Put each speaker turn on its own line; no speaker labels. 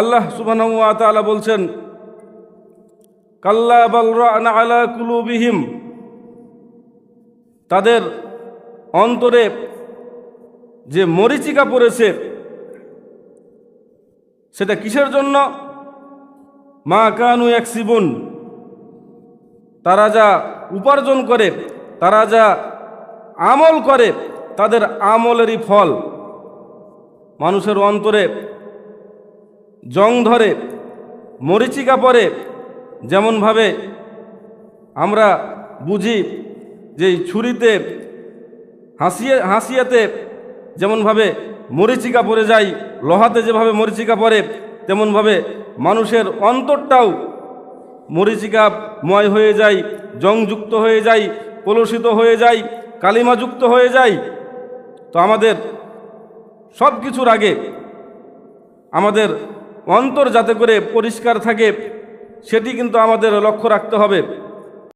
আল্লাহ সুবাহ বলছেন, কাল্লা বালরানা আলা কুলুবিহিম। তাদের অন্তরে যে মরিচিকা পড়েছে, সেটা কিসের জন্য? মা কানু এক সিবুন তারা যা উপার্জন করে, তারা যা আমল করে, তাদের আমলেরই ফল। মানুষের অন্তরে জং ধরে, মরিচিকা পরে যেমনভাবে আমরা বুঝি যে ছুরিতে, হাসিয়ে, হাসিয়াতে যেমনভাবে মরিচিকা পরে যায়, লোহাতে যেভাবে মরিচিকা পরে, তেমনভাবে মানুষের অন্তরটাও মরিচিকা ময় হয়ে যায়, জংযুক্ত হয়ে যায়, কলুষিত হয়ে যায়, কালিমাযুক্ত হয়ে যায়। তো আমাদের সব কিছুর আগে আমাদের অন্তর যাতে করে পরিষ্কার থাকে সেটি কিন্তু আমাদের লক্ষ্য রাখতে হবে।